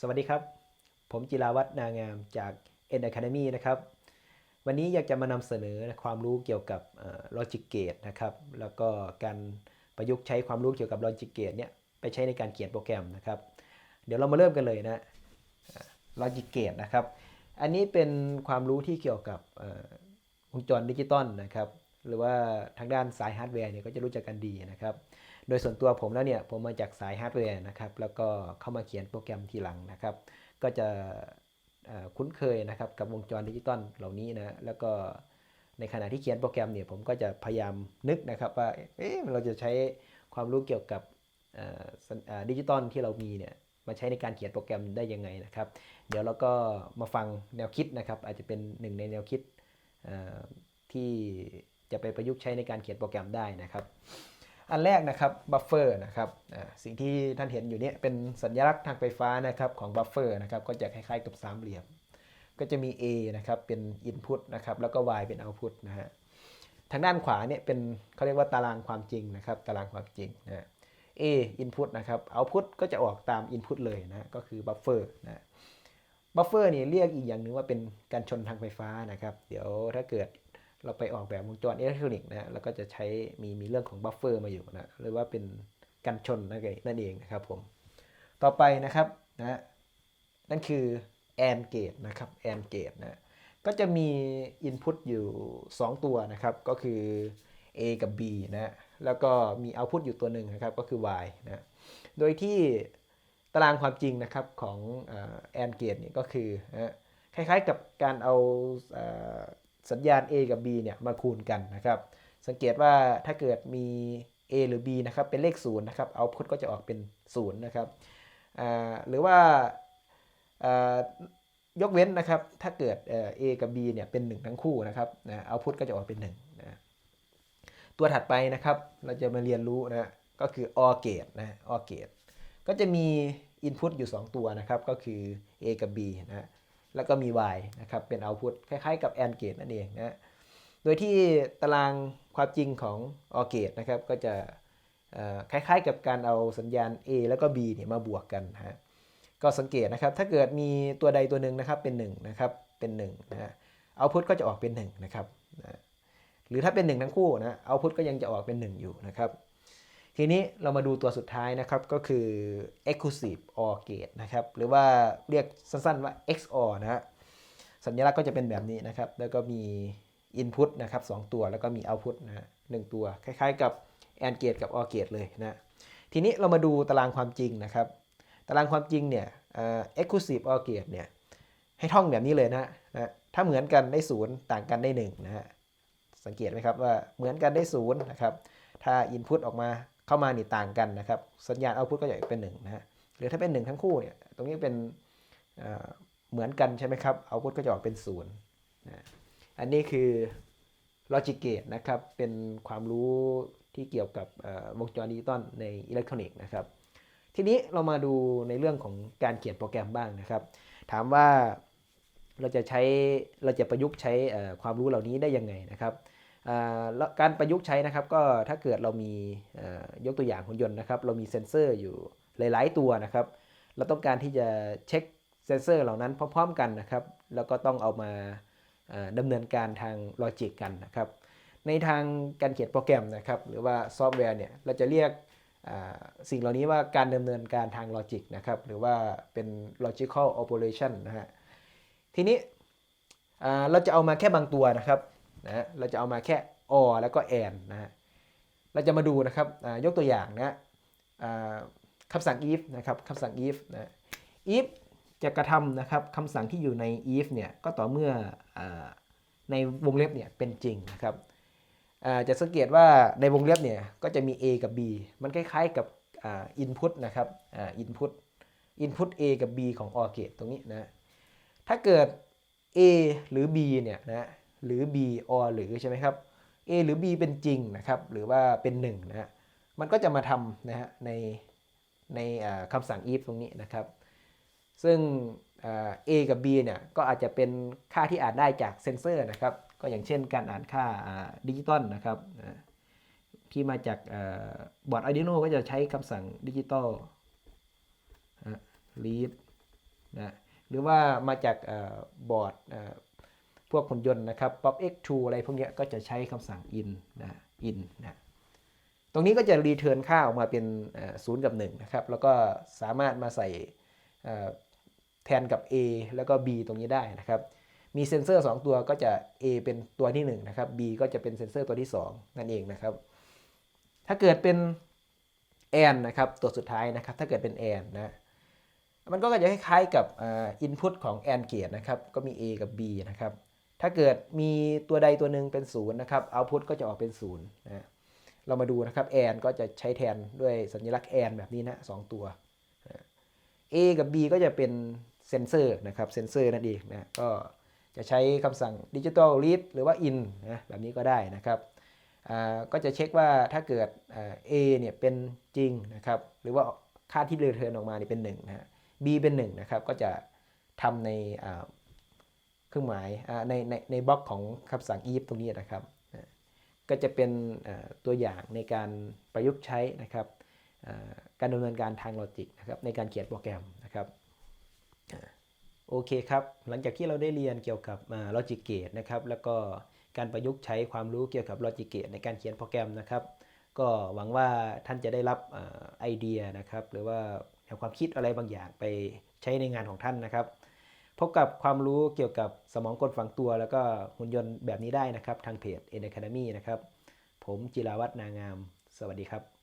สวัสดีครับ ผมจิราวัฒน์นางามจาก N Academy นะครับ วันนี้อยากจะมานำเสนอความรู้เกี่ยวกับเอ่อ Logic Gate นะครับ แล้วก็การประยุกต์ใช้ความรู้เกี่ยวกับ Logic Gate เนี่ยไปใช้ในการเขียนโปรแกรมนะครับ เดี๋ยวเรามาเริ่มกันเลยนะอ่า Logic Gate นะครับ อันนี้เป็นความรู้ที่เกี่ยวกับวงจรดิจิตอลนะครับ หรือว่าทางด้านสายฮาร์ดแวร์เนี่ยก็จะรู้จักกันดีนะครับ โดยส่วนตัวผมแล้วเนี่ยผมมาจากสายฮาร์ดแวร์นะครับ แล้วก็เข้ามาเขียนโปรแกรมทีหลังนะครับ ก็จะคุ้นเคยนะครับกับวงจรดิจิตอลเหล่านี้นะ แล้วก็ในขณะที่เขียนโปรแกรมเนี่ยผมก็จะพยายามนึกนะครับว่าเอ๊ะเราจะใช้ความรู้เกี่ยวกับดิจิตอลที่เรามีเนี่ยมาใช้ในการเขียนโปรแกรมได้ยังไงนะครับ เดี๋ยวเราก็มาฟังแนวคิดนะครับ อาจจะเป็นหนึ่งในแนวคิดที่ จะไปประยุกต์ใช้ในการเขียนโปรแกรมได้นะครับ อันแรกนะครับบัฟเฟอร์นะครับสิ่งที่ท่านเห็นอยู่เนี่ยเป็นสัญลักษณ์ทางไฟฟ้านะครับของบัฟเฟอร์นะครับก็จะคล้ายๆกับสามเหลี่ยม ก็จะมี A นะครับเป็น Input นะครับแล้วก็ Y เป็น Output นะฮะทางด้านขวาเนี่ยเป็นเขาเรียกว่าตารางความจริงนะครับตารางความจริงนะ A Input นะครับ Output ก็จะออกตาม Input เลยนะก็คือบัฟเฟอร์นะบัฟเฟอร์นี่เรียกอีกอย่างหนึ่งว่าเป็นการชนทางไฟฟ้านะครับ เดี๋ยวถ้าเกิด เราไปออกแบบวงจรอิเล็กทรอนิกส์นะแล้วก็จะใช้มีมีเรื่องของบัฟเฟอร์มาอยู่นะหรือว่าเป็นกันชนนั่นเองนั่นเองนะครับผม ต่อไปนะครับนะนั่นคือ AND gate นะครับ AND gate นะก็จะมี input อยู่ 2 ตัวนะครับ ก็คือ A กับ B นะแล้วก็มี output อยู่ตัวหนึ่งนะครับ ก็คือ Y นะโดยที่ตารางความจริงนะครับของเอ่อ AND gate เนี่ยก็คือนะคล้ายๆกับการเอาอ่อ สัญญาณ A กับ B เนี่ยมาคูณกันนะครับ สังเกตว่าถ้าเกิดมี A หรือ B นะครับเป็นเลข0นะครับ output ก็จะออกเป็น0นะครับหรือว่ายกเว้นนะครับถ้าเกิดเอ่อ A กับ B เนี่ยเป็น 1 ทั้งคู่นะครับนะ output ก็จะออกเป็น1นะตัวถัดไปนะครับเราจะมาเรียนรู้นะก็คือ OR gate นะ OR gate ก็จะมี input อยู่ 2 ตัวนะครับก็คือ A กับ B นะ แล้วก็มี y นะครับ เป็น output คล้ายๆกับ AND gate นั่นเองนะ โดยที่ตารางความจริงของ OR gate นะครับ ก็จะคล้ายๆกับการเอาสัญญาณ A แล้วก็ B เนี่ยมาบวกกันฮะ ก็สังเกตนะครับ ถ้าเกิดมีตัวใดตัวหนึ่งนะครับ เป็น1นะครับ เป็น1นะฮะ output ก็จะออกเป็น1นะครับ หรือถ้าเป็น 1 ทั้งคู่นะ output ก็ยังจะออกเป็น 1 อยู่นะครับ ทีนี้เรามาดูตัวสุดท้ายนะครับก็คือ exclusive OR gate นะครับหรือว่าเรียกสั้นๆว่า XOR นะฮะสัญลักษณ์ก็จะเป็นแบบนี้นะครับ แล้วก็มี input นะครับสองตัวแล้วก็มี output นะหนึ่งตัว คล้ายๆกับ AND gate กับ OR gate เลยนะทีนี้เรามาดูตารางความจริงนะครับ ตารางความจริงเนี่ย exclusive OR gate เนี่ยให้ท่องแบบนี้เลยนะนะถ้าเหมือนกันได้ศูนย์ต่างกันได้หนึ่งนะฮะสังเกตไหมครับว่าเหมือนกันได้ศูนย์นะครับถ้า input ออกมา เข้ามานี่ต่างกันนะครับ สัญญาณ output ก็จะเป็น1นะฮะหรือถ้าเป็น 1 ทั้งคู่เนี่ยตรงนี้เป็นเหมือนกันใช่ไหมครับ output ก็จะออกเป็น0นะอันนี้คือ logic gate นะครับเป็นความรู้ที่เกี่ยวกับวงจรดิจิตอลในอิเล็กทรอนิกส์นะครับทีนี้เรามาดูในเรื่องของการเขียนโปรแกรมบ้างนะครับ ถามว่าเราจะใช้เราจะประยุกต์ใช้ความรู้เหล่านี้ได้ยังไงนะครับ การประยุกต์ใช้นะครับก็ถ้าเกิดเรามียกตัวอย่างหุ่นยนต์นะครับ เรามีเซ็นเซอร์อยู่หลาย ๆ ตัวนะครับ เราต้องการที่จะเช็คเซ็นเซอร์เหล่านั้นพร้อม ๆ กันนะครับ แล้วก็ต้องเอามาเอ่อดำเนินการทางลอจิกกันนะครับ ในทางการเขียนโปรแกรมนะครับ หรือว่าซอฟต์แวร์เนี่ยเราจะเรียกสิ่งเหล่านี้ว่าการดำเนินการทางลอจิกนะครับ หรือว่าเป็น logical operation นะฮะทีนี้เราจะเอามาแค่บางตัวนะครับ นะฮะเราจะเอามาแค่ or แล้วก็ and นะฮะเราจะมาดูนะครับยกตัวอย่างนะคำสั่ง if นะครับคำสั่ง if นะ if จะกระทำนะครับคำสั่งที่อยู่ใน if เนี่ยก็ต่อเมื่ออในวงเล็บเนี่ยเป็นจริงนะครับจะสังเกตว่าในวงเล็บเนี่ยก็จะมี a กับ b มันคล้ายๆกับ input นะครับ input input a กับ b ของ or gate ตรงนี้นะถ้าเกิด a หรือ b เนี่ยนะ หรือ b or หรือใช่ไหมครับ a หรือ b เป็นจริงนะครับ หรือว่าเป็น1นะฮะมันก็จะมาทำนะฮะในในคำสั่ง if ตรงนี้นะครับ ซึ่ง a กับ b เนี่ยก็อาจจะเป็นค่าที่อ่านได้จากเซนเซอร์นะครับ ก็อย่างเช่นการอ่านค่าดิจิตอลนะครับที่มาจากบอร์ด Arduino ก็จะใช้คำสั่งดิจิตอล read นะหรือว่ามาจากบอร์ด พวกหุ่นยนต์นะครับ pop x2 อะไรพวกนี้ก็จะใช้คำสั่ง in นะ in นะตรงนี้ก็จะรีเทิร์นค่าออกมาเป็นเอ่อศูนย์กับ1นะครับ แล้วก็สามารถมาใส่แทนกับ A แล้วก็ B ตรงนี้ได้นะครับ มีเซ็นเซอร์ 2 ตัวก็จะ A เป็นตัวที่1นะครับ B ก็จะเป็นเซ็นเซอร์ตัวที่ 2 นั่นเองนะครับ ถ้าเกิดเป็นแอนนะครับตัวสุดท้ายนะครับ ถ้าเกิดเป็นแอนนะ มันก็จะคล้ายๆกับอินพุตของแอนเกตนะครับ ก็มี A กับ B นะครับ ถ้าเกิดมีตัวใดตัวหนึ่งเป็น0นย์นะครับเอาพุตก็จะออกเป็น0นย์นะเรามาดูนะครับแอนก็จะใช้แทนด้วยสัญลักษณ์แอนแบบนี้นะสองตัว A กับ B ก็จะเป็นเซนเซอร์นะครับเซนเซอร์นั่นเองนะก็จะใช้คำสั่งดิจิ t a l read หรือว่า in นะแบบนี้ก็ได้นะครับอ่าก็จะเช็คว่าถ้าเกิดอ่า A เนี่ยเป็นจริงนะครับหรือว่าค่าที่เรเทิร์นออกมานี่เป็น1นะฮะ B เป็น1นะครับก็จะทำใน รื่องหมายในในในบล็อกของคำสั่ง if ตรงนี้นะครับ ก็จะเป็นตัวอย่างในการประยุกต์ใช้นะครับการดำเนินการทางลอจิกนะครับในการเขียนโปรแกรมนะครับโอเคครับ หลังจากที่เราได้เรียนเกี่ยวกับลอจิกเกตนะครับ แล้วก็การประยุกต์ใช้ความรู้เกี่ยวกับลอจิกเกตในการเขียนโปรแกรมนะครับ ก็หวังว่าท่านจะได้รับไอเดียนะครับ หรือว่าแนวความคิดอะไรบางอย่างไปใช้ในงานของท่านนะครับ พบกับความรู้เกี่ยวกับสมองกลฝังตัว แล้วก็หุ่นยนต์แบบนี้ได้นะครับ ทางเพจ N Academy นะครับ ผมจิราวัฒนางาม สวัสดีครับ